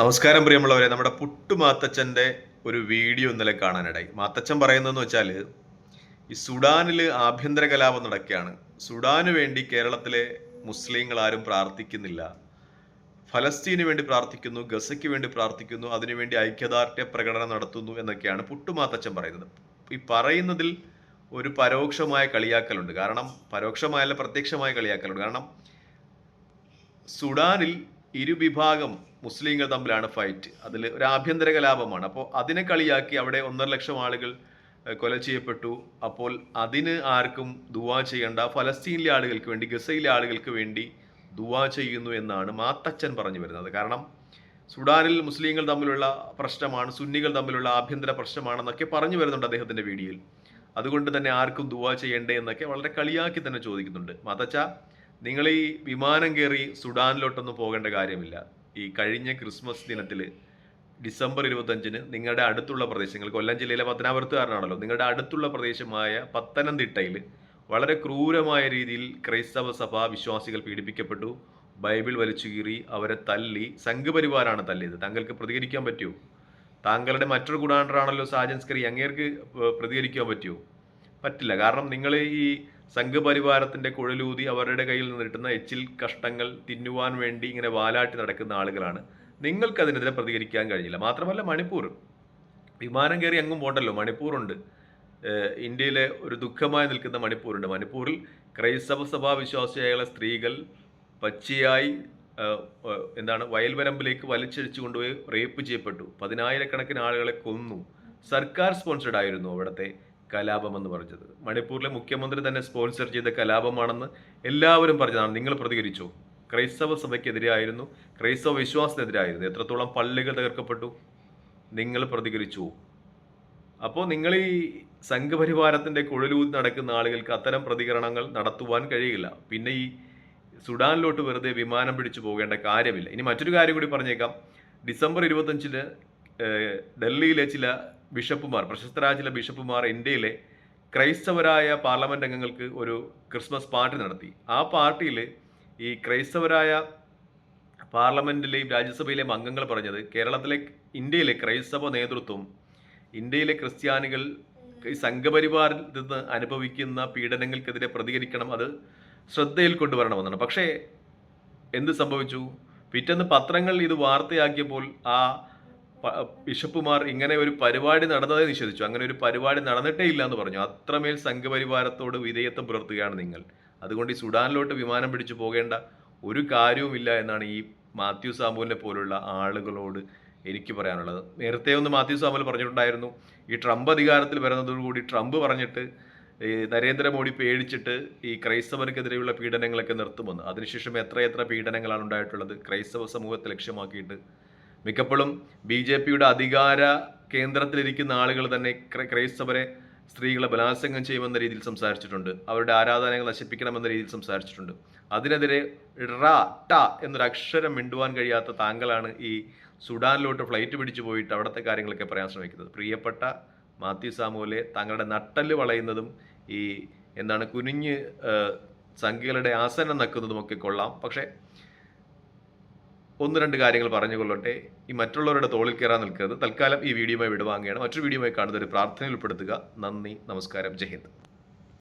നമസ്കാരം പ്രിയമുള്ളവരെ നമ്മുടെ പുട്ടു മാത്തച്ഛന്റെ ഒരു വീഡിയോ ഇന്നലെ കാണാനിടയി മാത്തച്ഛൻ പറയുന്നതെന്ന് വെച്ചാൽ ഈ സുഡാനിൽ ആഭ്യന്തര കലാപം നടക്കുകയാണ്. സുഡാന് വേണ്ടി കേരളത്തിലെ മുസ്ലിങ്ങൾ ആരും പ്രാർത്ഥിക്കുന്നില്ല. ഫലസ്തീന് വേണ്ടി പ്രാർത്ഥിക്കുന്നു ഗസയ്ക്ക് വേണ്ടി പ്രാർത്ഥിക്കുന്നു അതിനുവേണ്ടി ഐക്യദാർഢ്യ പ്രകടനം നടത്തുന്നു എന്നൊക്കെയാണ് പുട്ടുമാത്തച്ഛൻ പറയുന്നത്. ഈ പറയുന്നതിൽ ഒരു പരോക്ഷമായ കളിയാക്കലുണ്ട്. കാരണം പരോക്ഷമായല്ല പ്രത്യക്ഷമായ കളിയാക്കലുണ്ട്. കാരണം സുഡാനിൽ ഇരുവിഭാഗം മുസ്ലിങ്ങൾ തമ്മിലാണ് ഫൈറ്റ് അതിൽ ഒരു ആഭ്യന്തര കലാപമാണ്. അപ്പോൾ അതിനെ കളിയാക്കി അവിടെ ഒന്നര ലക്ഷം ആളുകൾ കൊല ചെയ്യപ്പെട്ടു. അപ്പോൾ അതിന് ആർക്കും ദുവാ ചെയ്യേണ്ട. ഫലസ്തീനിലെ ആളുകൾക്ക് വേണ്ടി ഗസയിലെ ആളുകൾക്ക് വേണ്ടി ദുവാ ചെയ്യുന്നു എന്നാണ് മാത്തച്ഛൻ പറഞ്ഞു വരുന്നത്. കാരണം സുഡാനിൽ മുസ്ലിങ്ങൾ തമ്മിലുള്ള പ്രശ്നമാണ് സുന്നികൾ തമ്മിലുള്ള ആഭ്യന്തര പ്രശ്നമാണെന്നൊക്കെ പറഞ്ഞു വരുന്നുണ്ട് അദ്ദേഹത്തിന്റെ വീഡിയോയിൽ. അതുകൊണ്ട് തന്നെ ആർക്കും ദുവാ ചെയ്യണ്ടേ എന്നൊക്കെ വളരെ കളിയാക്കി തന്നെ ചോദിക്കുന്നുണ്ട്. മാത്തച്ഛ നിങ്ങൾ ഈ വിമാനം കയറി സുഡാനിലോട്ടൊന്നും പോകേണ്ട കാര്യമില്ല. ഈ കഴിഞ്ഞ ക്രിസ്മസ് ദിനത്തിൽ ഡിസംബർ ഇരുപത്തഞ്ചിന് നിങ്ങളുടെ അടുത്തുള്ള പ്രദേശങ്ങൾ കൊല്ലം ജില്ലയിലെ പത്തനാപുരത്തുകാരനാണല്ലോ നിങ്ങളുടെ അടുത്തുള്ള പ്രദേശമായ പത്തനംതിട്ടയിൽ വളരെ ക്രൂരമായ രീതിയിൽ ക്രൈസ്തവ സഭ വിശ്വാസികൾ പീഡിപ്പിക്കപ്പെട്ടു. ബൈബിൾ വലിച്ചു കീറി അവരെ തല്ലി സംഘപരിവാരാണ് തല്ലിയത്. താങ്കൾക്ക് പ്രതികരിക്കാൻ പറ്റുമോ? താങ്കളുടെ മറ്റൊരു ഗുണാണ്ടറാണല്ലോ സാജൻസ്കറി അങ്ങേർക്ക് പ്രതികരിക്കാൻ പറ്റുമോ? പറ്റില്ല. കാരണം നിങ്ങൾ ഈ സംഘപരിവാരത്തിന്റെ കുഴലൂതി അവരുടെ കയ്യിൽ നിന്ന് കിട്ടുന്ന എച്ചിൽ കഷ്ടങ്ങൾ തിന്നുവാൻ വേണ്ടി ഇങ്ങനെ വാലാട്ടി നടക്കുന്ന ആളുകളാണ്. നിങ്ങൾക്ക് അതിനെതിരെ പ്രതികരിക്കാൻ കഴിഞ്ഞില്ല. മാത്രമല്ല മണിപ്പൂർ. വിമാനം കയറി അങ്ങും പോണ്ടല്ലോ. മണിപ്പൂറുണ്ട്. ഇന്ത്യയിലെ ഒരു ദുഃഖമായി നിൽക്കുന്ന മണിപ്പൂരുണ്ട് മണിപ്പൂരിൽ ക്രൈസ്തവ സഭാ വിശ്വാസിയായ സ്ത്രീകൾ പച്ചയായി എന്താണ് വയൽവരമ്പിലേക്ക് വലിച്ചഴിച്ചു കൊണ്ടുപോയി റേപ്പ് ചെയ്യപ്പെട്ടു. പതിനായിരക്കണക്കിന് ആളുകളെ കൊന്നു. സർക്കാർ സ്പോൺസർഡ് ആയിരുന്നു അവിടുത്തെ. കലാപം എന്ന് പറഞ്ഞത്. മണിപ്പൂരിലെ മുഖ്യമന്ത്രി തന്നെ സ്പോൺസർ ചെയ്ത കലാപമാണെന്ന് എല്ലാവരും പറഞ്ഞതാണ്. നിങ്ങൾ പ്രതികരിച്ചോ? ക്രൈസ്തവ സഭയ്ക്കെതിരായിരുന്നു ക്രൈസ്തവ വിശ്വാസത്തിനെതിരായിരുന്നു എത്രത്തോളം പള്ളികൾ തകർക്കപ്പെട്ടു? നിങ്ങൾ പ്രതികരിച്ചു? അപ്പോൾ നിങ്ങൾ ഈ സംഘപരിവാരത്തിന്റെ കുഴലൂതി നടക്കുന്ന ആളുകൾക്ക് അത്തരം പ്രതികരണങ്ങൾ നടത്തുവാൻ കഴിയില്ല. പിന്നെ ഈ സുഡാനിലോട്ട് വെറുതെ വിമാനം പിടിച്ചു പോകേണ്ട കാര്യമില്ല. ഇനി മറ്റൊരു കാര്യം കൂടി പറഞ്ഞേക്കാം. ഡിസംബർ ഇരുപത്തഞ്ചിന് ഡൽഹിയിലെ ചില ബിഷപ്പുമാർ പ്രശസ്തരായ ചില ബിഷപ്പുമാർ ഇന്ത്യയിലെ ക്രൈസ്തവരായ പാർലമെന്റ് അംഗങ്ങൾക്ക് ഒരു ക്രിസ്മസ് പാർട്ടി നടത്തി. ആ പാർട്ടിയിൽ ഈ ക്രൈസ്തവരായ പാർലമെന്റിലെയും രാജ്യസഭയിലെയും അംഗങ്ങൾ പറഞ്ഞത് കേരളത്തിലെ ഇന്ത്യയിലെ ക്രൈസ്തവ നേതൃത്വം ഇന്ത്യയിലെ ക്രിസ്ത്യാനികൾ ഈ സംഘപരിവാറിൽ നിന്ന് അനുഭവിക്കുന്ന പീഡനങ്ങൾക്കെതിരെ പ്രതികരിക്കണം അത് ശ്രദ്ധയിൽ കൊണ്ടുവരണമെന്നാണ്. പക്ഷേ എന്ത് സംഭവിച്ചു? പിറ്റേന്ന് പത്രങ്ങൾ ഇത് വാർത്തയാക്കിയപ്പോൾ ആ ബിഷപ്പുമാർ ഇങ്ങനെ ഒരു പരിപാടി നടന്നതേ നിഷേധിച്ചു. അങ്ങനെ ഒരു പരിപാടി നടന്നിട്ടേ ഇല്ല എന്ന് പറഞ്ഞു. അത്രമേൽ സംഘപരിവാരത്തോട് വിധേയത്വം പുലർത്തുകയാണ് നിങ്ങൾ. അതുകൊണ്ട് ഈ സുഡാനിലോട്ട് വിമാനം പിടിച്ചു പോകേണ്ട ഒരു കാര്യവുമില്ല എന്നാണ് ഈ മാത്യു സാമുവിനെ പോലുള്ള ആളുകളോട് എനിക്ക് പറയാനുള്ളത്. നേരത്തെ ഒന്ന് മാത്യു സാമുൽ പറഞ്ഞിട്ടുണ്ടായിരുന്നു. ഈ ട്രംപ് അധികാരത്തിൽ വരുന്നതോടുകൂടി ട്രംപ് പറഞ്ഞിട്ട് നരേന്ദ്രമോദി പേടിച്ചിട്ട് ഈ ക്രൈസ്തവർക്കെതിരെയുള്ള പീഡനങ്ങളൊക്കെ നിർത്തുമെന്ന്. അതിനുശേഷം എത്രയെത്ര പീഡനങ്ങളാണ് ഉണ്ടായിട്ടുള്ളത്. ക്രൈസ്തവ സമൂഹത്തെ ലക്ഷ്യമാക്കിയിട്ട് മിക്കപ്പോഴും ബി ജെ പിയുടെ അധികാര കേന്ദ്രത്തിലിരിക്കുന്ന ആളുകൾ തന്നെ ക്രൈസ്തവരെ സ്ത്രീകളെ ബലാത്സംഗം ചെയ്യുമെന്ന രീതിയിൽ സംസാരിച്ചിട്ടുണ്ട്. അവരുടെ ആരാധനകൾ നശിപ്പിക്കണമെന്ന രീതിയിൽ സംസാരിച്ചിട്ടുണ്ട്. അതിനെതിരെ റ ട എന്നൊരു അക്ഷരം മിണ്ടുവാൻ കഴിയാത്ത താങ്കളാണ് ഈ സുഡാനിലോട്ട് ഫ്ലൈറ്റ് പിടിച്ചു പോയിട്ട് അവിടുത്തെ കാര്യങ്ങളൊക്കെ പറയാൻ ശ്രമിക്കുന്നത്. പ്രിയപ്പെട്ട മാത്യു സാമുവിലെ താങ്കളുടെ നട്ടൽ വളയുന്നതും ഈ എന്താണ് കുനിഞ്ഞ് സംഖ്യകളുടെ ആസനം നക്കുന്നതും ഒക്കെ കൊള്ളാം. പക്ഷേ ഒന്ന് രണ്ട് കാര്യങ്ങൾ പറഞ്ഞുകൊള്ളട്ടെ. ഈ മറ്റുള്ളവരുടെ തോളിൽ കയറാൻ നിൽക്കരുത്. തൽക്കാലം ഈ വീഡിയോയുമായി വിടുവാങ്ങുകയാണ്. മറ്റൊരു വീഡിയോയുമായി കാണുന്ന ഒരു പ്രാർത്ഥനയിൽ ഉൾപ്പെടുത്തുക. നന്ദി. നമസ്കാരം. ജയ് ഹിന്ദ്.